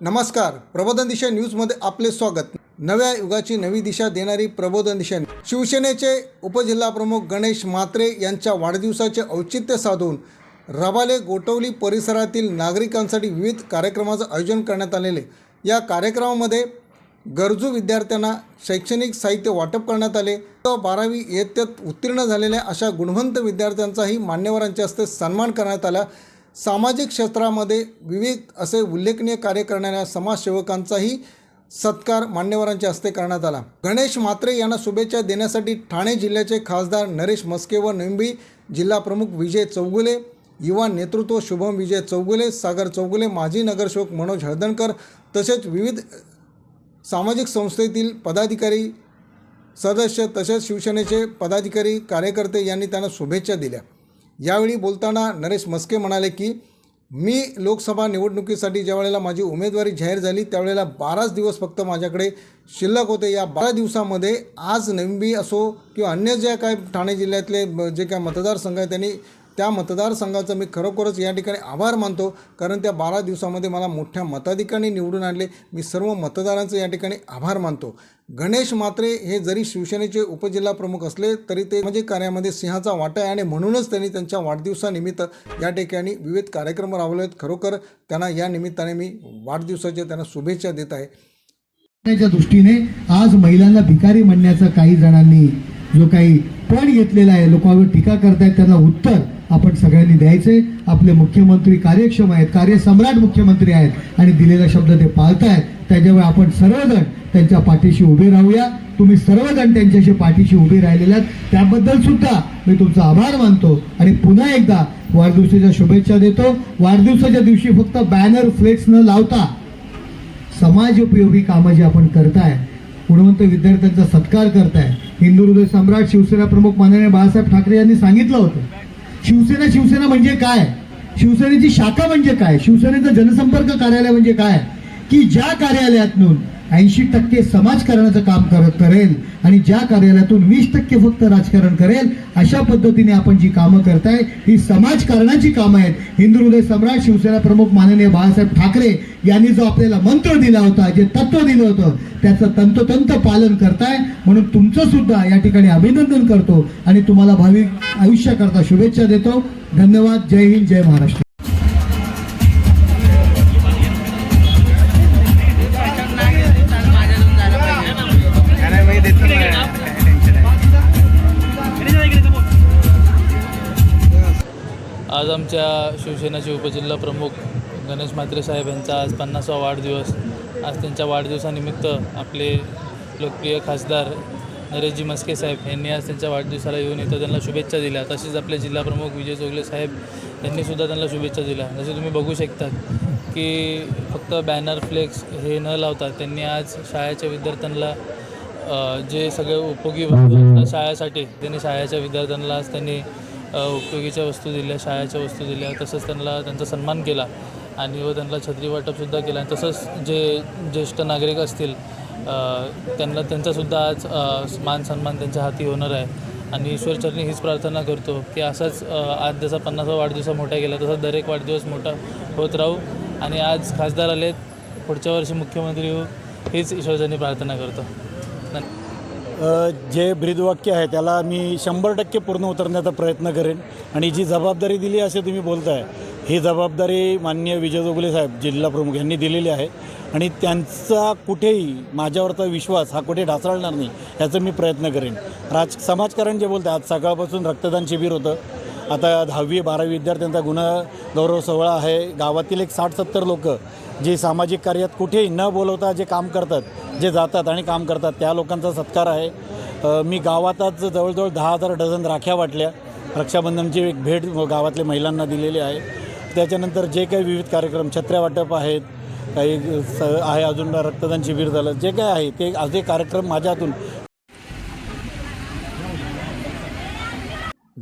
नमस्कार प्रबोधन दिशा न्यूजमध्ये आपले स्वागत. नव्या युगाची नवी दिशा देणारी प्रबोधन दिशा शिवसेनेचे उपजिल्हाप्रमुख गणेश म्हात्रे यांच्या वाढदिवसाचे औचित्य साधून रबाले गोटवली परिसरातील नागरिकांसाठी विविध कार्यक्रमाचं आयोजन करण्यात आलेले. या कार्यक्रमामध्ये गरजू विद्यार्थ्यांना शैक्षणिक साहित्य वाटप करण्यात आले. तर बारावी इयत्तेत उत्तीर्ण झालेल्या अशा गुणवंत विद्यार्थ्यांचाही मान्यवरांच्या हस्ते सन्मान करण्यात आला. सामाजिक क्षेत्रामध्ये विविध असे उल्लेखनीय कार्य करणाऱ्या समाजसेवकांचाही सत्कार मान्यवरांच्या हस्ते करण्यात आला. गणेश म्हात्रे यांना शुभेच्छा देण्यासाठी ठाणे जिल्ह्याचे खासदार नरेश मस्के व निंबी जिल्हाप्रमुख विजय चौगुले युवा नेतृत्व शुभम विजय चौगुले सागर चौगुले माजी नगरसेवक मनोज हळदणकर तसेच विविध सामाजिक संस्थेतील पदाधिकारी सदस्य तसेच शिवसेनेचे पदाधिकारी कार्यकर्ते यांनी त्यांना शुभेच्छा दिल्या. यावेळी बोलताना नरेश मस्के म्हणाले की मी लोकसभा निवडणुकीसाठी ज्या वेळेला माझी उमेदवारी जाहीर झाली त्यावेळेला बाराच दिवस फक्त माझ्याकडे शिल्लक होते. या बारा दिवसामध्ये आज नंबी असो किंवा अन्य ज्या काय ठाणे जिल्ह्यातले जे काय मतदारसंघ आहे त्यांनी त्या मतदारसंघाचं मी खरोखरच या ठिकाणी आभार मानतो. कारण त्या बारा दिवसामध्ये मला मोठ्या मताधिकांनी निवडून आणले. मी सर्व मतदारांचं या ठिकाणी आभार मानतो. गणेश मात्रे हे जरी शिवसेनेचे उपजिल्हा प्रमुख असले तरी ते म्हणजे कार्यामध्ये सिंहाचा वाटा आहे आणि म्हणूनच त्यांनी त्यांच्या वाढदिवसानिमित्त या ठिकाणी विविध कार्यक्रम राबवले आहेत खरोखर त्यांना या निमित्ताने मी वाढदिवसाच्या त्यांना शुभेच्छा देत आहे. दृष्टीने आज महिलांना भिकारी म्हणण्याचा काही जणांनी जो काही पण घेतलेला आहे लोकांवर टीका करतायत त्यांना उत्तर आपण सगळ्यांनी द्यायचे. आपले मुख्यमंत्री कार्यक्षम आहेत कार्यसम्राट मुख्यमंत्री आहेत आणि दिलेला शब्द ते पाळतायत. त्याच्यामुळे आपण सर्वजण त्यांच्या पाठीशी उभे राहूया. तुम्ही सर्वजण त्यांच्याशी पाठीशी उभे राहिलेले आहात. त्याबद्दल सुद्धा मी तुमचा आभार मानतो. आणि पुन्हा एकदा वाढदिवसाच्या शुभेच्छा देतो. वाढदिवसाच्या दिवशी फक्त बॅनर फ्लेक्स न लावता समाज उपयोगी कामं जी आपण करताय गुणवंत विद्यार्थ्यांचा सत्कार करताय हिंदू हृदय सम्राट शिवसेना प्रमुख माननीय बाळासाहेब ठाकरे यांनी सांगितलं होतं. शिवसेना शिवसेना म्हणजे काय? शिवसेनेची शाखा म्हणजे काय? शिवसेनेचं जनसंपर्क कार्यालय म्हणजे काय? की ज्या कार्यालयातून ऐंशी टक्के समाजकारणाचं काम करत करेल आणि ज्या कार्यालयातून वीस टक्के फक्त राजकारण करेल अशा पद्धतीने आपण जी कामं करताय ही समाजकारणाची कामं आहेत. हिंदू हृदय सम्राट शिवसेना प्रमुख माननीय बाळासाहेब ठाकरे यांनी जो आपल्याला मंत्र दिला होता जे तत्व दिलं होतं त्याचं तंतोतंत पालन करताय. म्हणून तुमचं सुद्धा या ठिकाणी अभिनंदन करतो आणि तुम्हाला भावी आयुष्याकरता शुभेच्छा देतो. धन्यवाद. जय हिंद. जय महाराष्ट्र. आज आमच्या शिवसेनाचे उपजिल्हा प्रमुख गणेश म्हात्रे साहेब यांचा आज पन्नासवा वाढदिवस. आज त्यांच्या वाढदिवसानिमित्त आपले लोकप्रिय खासदार नरेशजी मस्के साहेब यांनी आज त्यांच्या वाढदिवसाला येऊन इथं त्यांना शुभेच्छा दिल्या. तसेच आपले जिल्हाप्रमुख विजय चोगले साहेब यांनीसुद्धा त्यांना शुभेच्छा दिल्या. जसे तुम्ही बघू शकता की फक्त बॅनर फ्लेक्स हे न लावता त्यांनी आज शाळेच्या विद्यार्थ्यांना जे सगळे उपयोगी शाळेसाठी त्यांनी शाळेच्या विद्यार्थ्यांना आज त्यांनी उपयोगीच्या वस्तू दिल्या शाळेच्या वस्तू दिल्या तसंच त्यांना त्यांचा सन्मान केला आणि व त्यांना छत्री वाटपसुद्धा केला. आणि तसंच जे ज्येष्ठ नागरिक असतील त्यांना त्यांचासुद्धा आज मान सन्मान त्यांच्या हाती होणार आहे. आणि ईश्वरचरणी हीच प्रार्थना करतो की असाच आज जसा पन्नासा वाढदिवसा मोठा गेला तसा दरेक वाढदिवस मोठा होत राहू. आणि आज खासदार आलेत पुढच्या वर्षी मुख्यमंत्री होऊ हीच ईश्वरचरणी प्रार्थना करतो. धन्यवाद. जे ब्रीदवाक्य आहे त्याला मी शंभर टक्के पूर्ण उतरण्याचा प्रयत्न करेन. आणि जी जबाबदारी दिली असे तुम्ही बोलताय ही जबाबदारी माननीय विजय जोगले साहेब जिल्हा प्रमुख यांनी दिलेली आहे. आणि त्यांचा कुठेही माझ्यावरचा विश्वास हा कुठे ढासळणार नाही याचा मी प्रयत्न करेन. राज समाजकारण जे बोलतं आज सकाळपासून रक्तदान शिबिर होतं. आता दहावी बारावी विद्यार्थ्यांचा गुन्हा गौरव सोहळा आहे. गावातील एक साठ सत्तर लोक जे सामाजिक कार्यात कुठेही न बोलवता जे काम करतात जे जातात आणि काम करतात त्या लोकांचा सत्कार आहे. मी गावातच जवळजवळ दहा हजार डझन राख्या वाटल्या. रक्षाबंधनची एक भेट गावातल्या महिलांना दिलेली आहे. त्याच्यानंतर जे काही विविध कार्यक्रम छत्र्या वाटप आहेत काही स आहे अजून रक्तदान शिबिर झालं जे काय आहे ते असे कार्यक्रम माझ्या हातून